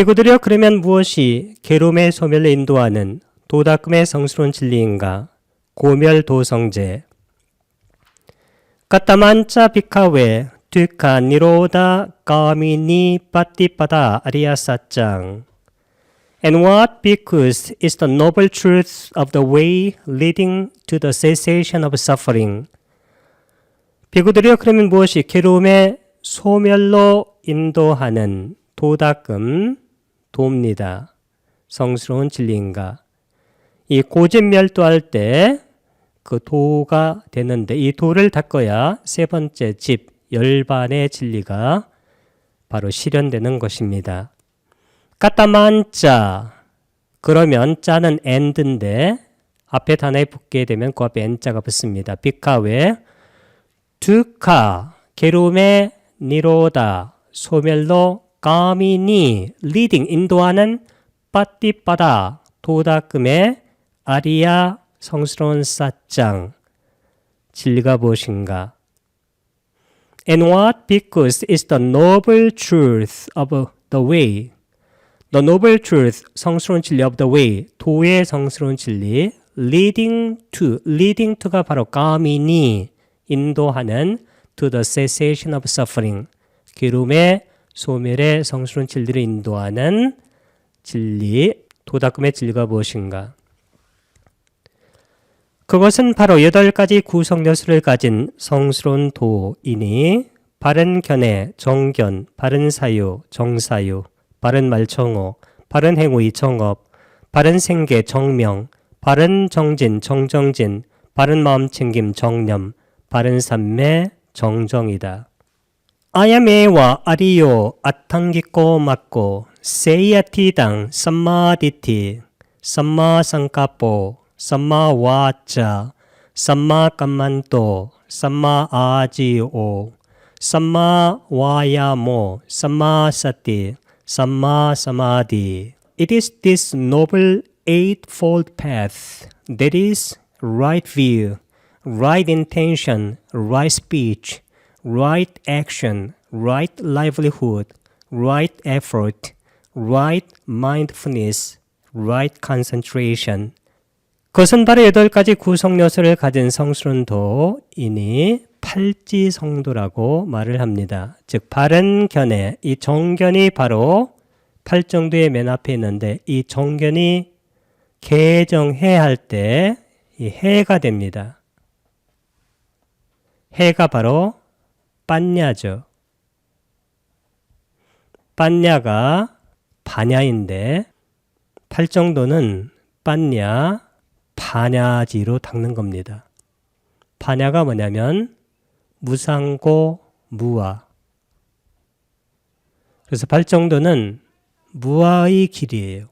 비구들여 그러면 무엇이 괴로움의 소멸을 인도하는 도닦음의 성스러운 진리인가? 고멸 도성제 까따만짜 비카웨 뒤카 니로다 까미니 빠띠빠다 아리아사짱 And what because is the noble truth of the way leading to the cessation of suffering. 비구들이여 그러면 무엇이 괴로움의 소멸로 인도하는 도닦음 도입니다. 성스러운 진리인가. 이 고집 멸도할 때 그 도가 되는데 이 도를 닦아야 세 번째 집 열반의 진리가 바로 실현되는 것입니다. 까따만자 그러면 자는 and인데 앞에 단어에 붙게 되면 그 앞에 n자가 붙습니다. 비카웨 두카 괴로움의 니로다 소멸로 까미니 리딩 인도하는 빠띠빠다 도다금의 아리아 성스러운 사짱 진리가 무엇인가? And what because is the noble truth of the way The noble truth, 성스러운 진리 of the way, 도의 성스러운 진리, leading to, leading to가 바로 가미니, 인도하는 to the cessation of suffering, 괴로움의 소멸의 성스러운 진리를 인도하는 진리, 도닦음의 진리가 무엇인가? 그것은 바로 여덟 가지 구성 요소를 가진 성스러운 도이니 바른 견해, 정견, 바른 사유, 정사유, 바른 말청어, 바른 행위, 정업, 바른 생계, 정명, 바른 정진, 정정진, 바른 마음 챙김, 정념, 바른 삼매, 정정이다. 아야메와 아리요 아탕기꼬 맞고 세이아티당 삼마디티 삼마상카포 삼마와자 삼마감만도 삼마아지오 삼마와야모 삼마사티 Samma Samadhi. It is this noble eightfold path that is right view, right intention, right speech, right action, right livelihood, right effort, right mindfulness, right concentration. 그것은 바로 여덟 가지 구성 요소를 가진 성스러운 도이니 팔지 성도라고 말을 합니다. 즉 바른 견해, 이 정견이 바로 팔정도의 맨 앞에 있는데 이 정견이 개정해 할 때 이 해가 됩니다. 해가 바로 빤냐죠. 빤냐가 반야인데 팔 정도는 빤냐, 반야지로 닦는 겁니다. 반야가 뭐냐면 무상고 무아. 그래서 발정도는 무아의 길이에요.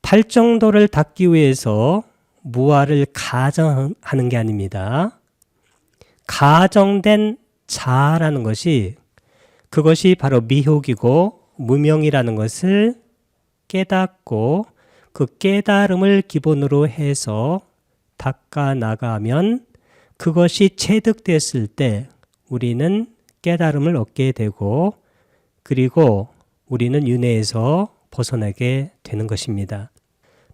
팔 정도를 닦기 위해서 무아를 가정하는 게 아닙니다. 가정된 자라는 것이 그것이 바로 미혹이고 무명이라는 것을 깨닫고 그 깨달음을 기본으로 해서 닦아 나가면 그것이 체득됐을 때 우리는 깨달음을 얻게 되고 그리고 우리는 윤회에서 벗어나게 되는 것입니다.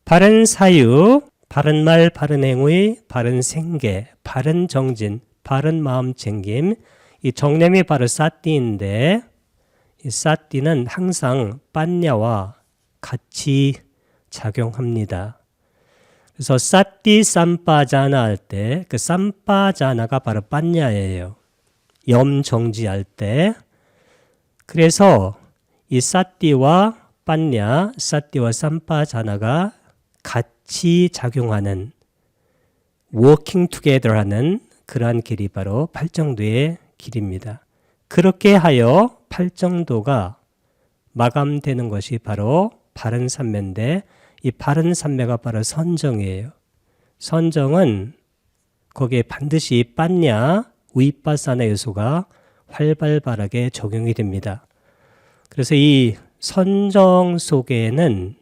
바른 사유, 바른 말, 바른 행위, 바른 생계, 바른 정진, 바른 마음 챙김, 이 정념이 바로 사띠인데 이 사띠는 항상 빤냐와 같이 작용합니다. 그래서 사띠 쌈빠자나 할 때 그 쌈빠자나가 바로 빤냐예요. 염 정지할 때. 그래서 이 사띠와 빤냐, 사띠와 쌈빠자나가 같이 작용하는 워킹 투게더 하는 그러한 길이 바로 팔정도의 길입니다. 그렇게 하여 팔정도가 마감되는 것이 바로 바른 삼매인데 이 바른 삼매가 바로 선정이에요. 선정은 거기에 반드시 빤냐, 위빠사나 요소가 활발하게 적용이 됩니다. 그래서 이 선정 속에는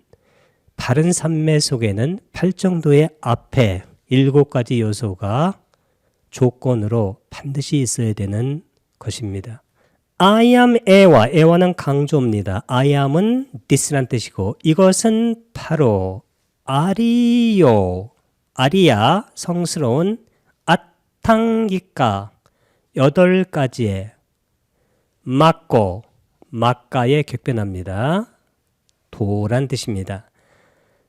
바른 삼매 속에는 팔정도의 앞에 일곱 가지 요소가 조건으로 반드시 있어야 되는 것입니다. I am 에와 에와는 강조입니다. I am은 this란 뜻이고 이것은 바로 아리요 아리야 성스러운 아탕기가 여덟 가지의 막고 막가의 격변합니다. 도란 뜻입니다.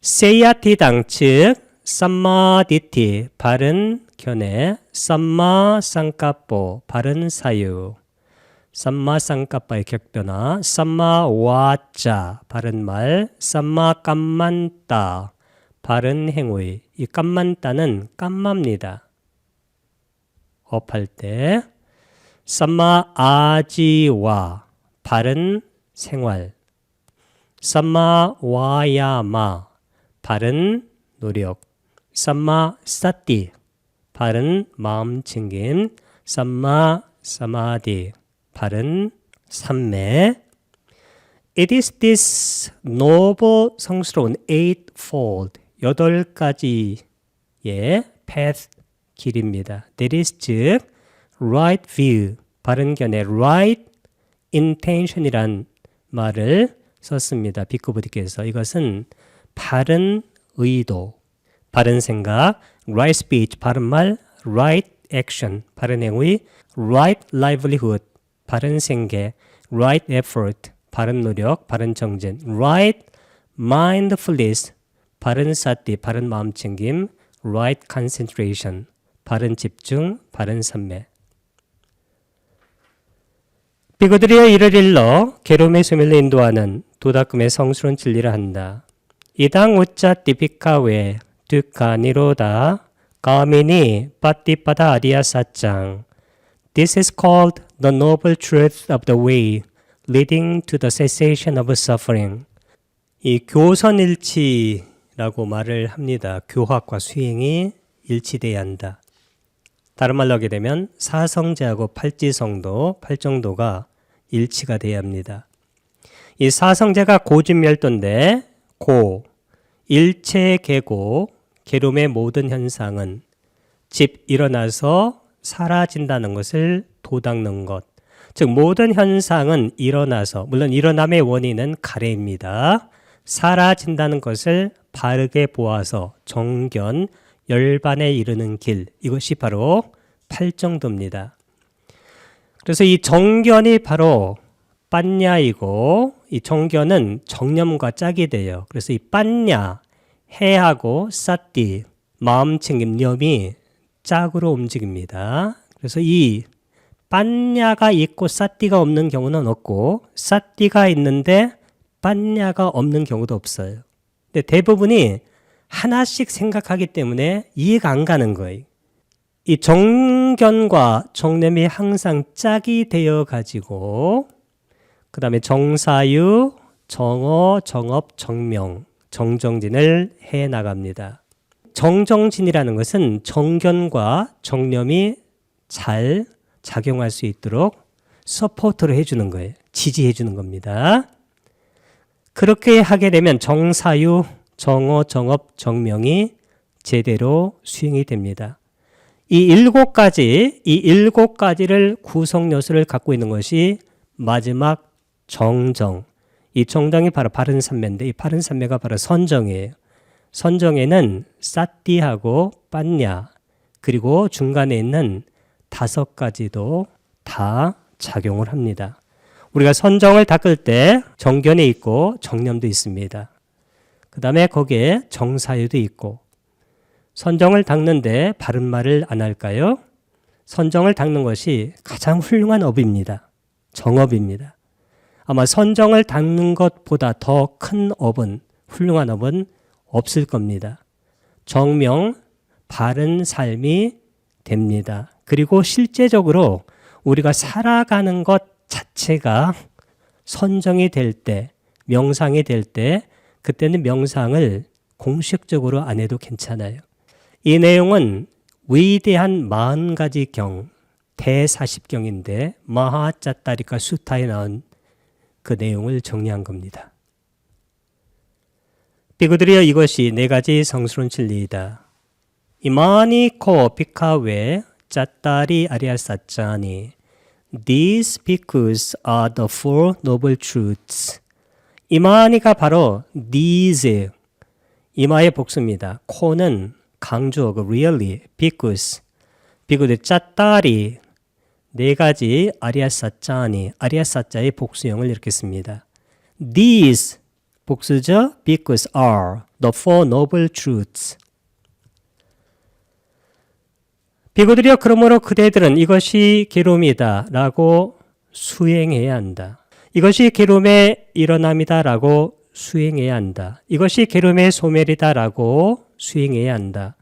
세야티당 즉 삼마디티 바른 견해 삼마 쌍까뽀 바른 사유. 삼마 쌍까빠의 격변화 삼마 와자 바른 말 삼마 깜만따. 바른 행위 이 깜만따는 깜마입니다. 업할 때 삼마 아지와 바른 생활. 삼마 와야마 바른 노력. 삼마 사띠 바른 마음 챙김 삼마 사마디 바른 삼매 It is this noble 성스러운 eightfold 여덟 가지의 path 길입니다. That is 즉 right view 바른 견해 right intention이란 말을 썼습니다. 비코브디께서 이것은 바른 의도, 바른 생각, right speech 바른 말, right action 바른 행위, right livelihood 바른 생계, right effort 바른 노력, 바른 정진, right mindfulness 바른 사띠, 바른 마음 챙김, right concentration 바른 집중, 바른 선매. 비거들이여 이를 일러 괴로움의 소멸로 인도하는 도다금의 성스러운 진리를 한다. 이당 우짜 띠피카웨 두카니로다 가미니 빠띠빠다 아리아 사짱 This is called the noble truth of the way leading to the cessation of suffering. 이 교선일치라고 말을 합니다. 교학과 수행이 일치돼야 한다. 다른 말로 하게 되면 사성제하고 팔지성도, 팔정도가 일치가 돼야 합니다. 이 사성제가 고진멸도인데 고, 일체 계고, 계lum의 모든 현상은 집 일어나서 사라진다는 것을 도닦는 것. 즉 모든 현상은 일어나서 물론 일어남의 원인은 가래입니다. 사라진다는 것을 바르게 보아서 정견 열반에 이르는 길 이것이 바로 팔정도입니다. 그래서 이 정견이 바로 빤냐이고 이 정견은 정념과 짝이 돼요. 그래서 이 빤냐 해하고 싸띠 마음 챙김념이 짝으로 움직입니다. 그래서 이 빤냐가 있고 싸띠가 없는 경우는 없고 싸띠가 있는데 빤냐가 없는 경우도 없어요. 근데 대부분이 하나씩 생각하기 때문에 이해가 안 가는 거예요. 이 정견과 정념이 항상 짝이 되어 가지고 그 다음에 정사유, 정어, 정업, 정명, 정정진을 해 나갑니다. 정정진이라는 것은 정견과 정념이 잘 작용할 수 있도록 서포트를 해주는 거예요. 지지해주는 겁니다. 그렇게 하게 되면 정사유, 정어, 정업, 정명이 제대로 수행이 됩니다. 이 일곱 가지, 이 일곱 가지를 구성 요소를 갖고 있는 것이 마지막 정정. 이 정정이 바로 바른 삼매인데 이 바른 삼매가 바로 선정이에요. 선정에는 싸띠하고 빤냐 그리고 중간에 있는 다섯 가지도 다 작용을 합니다. 우리가 선정을 닦을 때 정견이 있고 정념도 있습니다. 그 다음에 거기에 정사유도 있고 선정을 닦는데 바른 말을 안 할까요? 선정을 닦는 것이 가장 훌륭한 업입니다. 정업입니다. 아마 선정을 닦는 것보다 더 큰 업은 훌륭한 업은 없을 겁니다. 정명 바른 삶이 됩니다. 그리고 실제적으로 우리가 살아가는 것 자체가 선정이 될 때, 명상이 될 때, 그때는 명상을 공식적으로 안 해도 괜찮아요. 이 내용은 위대한 40가지 경, 대사십경인데 마하짜따리카 수타에 나온 그 내용을 정리한 겁니다. 비구들이여 이것이 네 가지 성스러운 진리이다. 이마니 코 피카웨 짜따리 아리아사짜니 These bhikkhus are the four noble truths. 이만희가 바로 these 이마의 복수입니다. 코는 강조어고 really bhikkhus 비구들 짜따리 네 가지 아리아사짜니 아리아사짜의 복수형을 이렇게 씁니다. These 복수죠. bhikkhus are the four noble truths. 비구들이여 그러므로 그대들은 이것이 계롬이다 라고 수행해야 한다. 이것이 계롬의 일어남이다 라고 수행해야 한다. 이것이 계롬의 소멸이다 라고 수행해야 한다.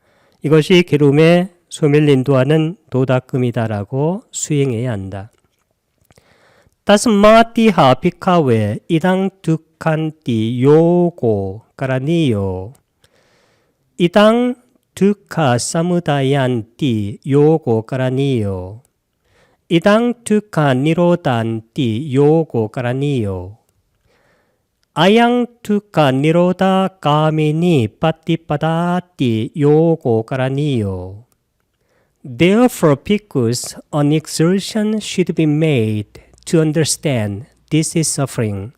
이것이 계롬의 소멸 인도하는 도닦음이다 라고 수행해야 한다. 따스마티하 비카웨 이당 두칸띠 요고 까라니요. 이당 두카 사무다얀띠 요고 까라니요. 이당 두카 니로단띠 요고 까라니요. 아양 두카 니로다 까미니 빠띠빠다띠 요고 까라니요 Therefore, bhikkhus, an exertion should be made to understand this is suffering.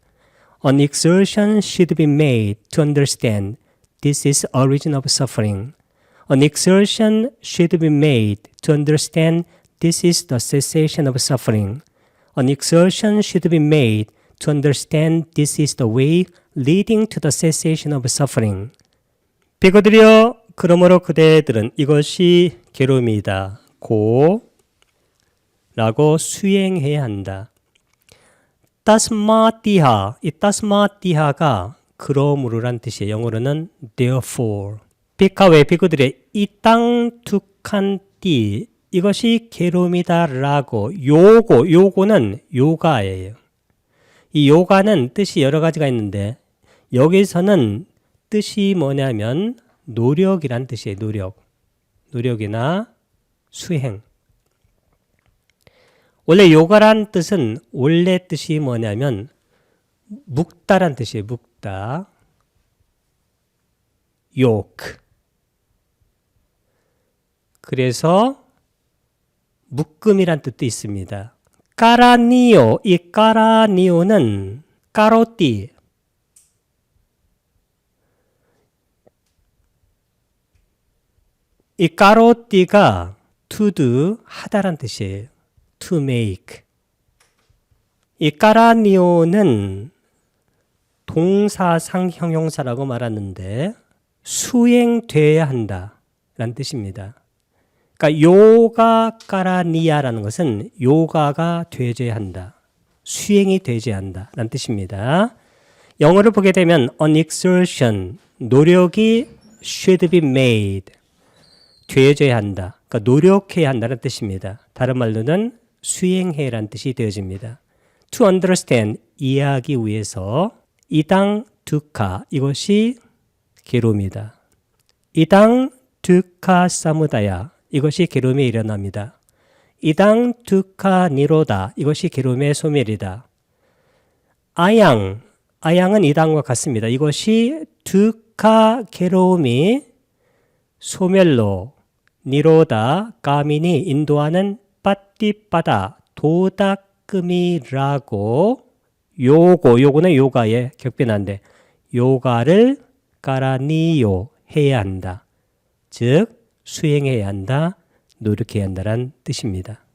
An exertion should be made to understand this is origin of suffering. An exertion should be made to understand this is the cessation of suffering. An exertion should be made to understand this is the way leading to the cessation of suffering. 비거들이여 그러므로 그대들은 이것이 괴로움이다. 고 라고 수행해야 한다. 따스마티하 이 따스마티하가 그러므로란 뜻이에요. 영어로는 therefore. 비카웨 비구들의 이 땅 툭한띠 이것이 괴로움이다라고 요고 요고는 요가예요. 이 요가는 뜻이 여러 가지가 있는데 여기서는 뜻이 뭐냐면 노력이란 뜻이에요. 노력. 노력이나 수행. 원래 요가란 뜻은 원래 뜻이 뭐냐면 묵다란 뜻이에요. 묵다. 욕. 그래서 묶음이란 뜻도 있습니다. 까라니오, 이 까라니오는 까로띠, 이 까로띠가 to do, 하다란 뜻이에요. to make. 이 까라니오는 동사상 형용사라고 말하는데 수행돼야 한다 라는 뜻입니다. 그러니까 요가 까라니아라는 것은 요가가 되져야 한다. 수행이 되져야 한다 라는 뜻입니다. 영어를 보게 되면 an exertion, 노력이 should be made. 되어져야 한다. 그러니까 노력해야 한다는 뜻입니다. 다른 말로는 수행해라는 뜻이 되어집니다. To understand 이해하기 위해서 이당 두카 이것이 괴로움이다. 이당 두카 사무다야 이것이 괴로움에 일어납니다. 이당 두카 니로다 이것이 괴로움의 소멸이다. 아양 아양은 이당과 같습니다. 이것이 두카 괴로움이 소멸로 니로다 까미니 인도하는 빠띠빠다 도닦음이라고 요고 요거는 요가의 격변한데 요가를 까라니요 해야 한다. 즉 수행해야 한다. 노력해야 한다란 뜻입니다.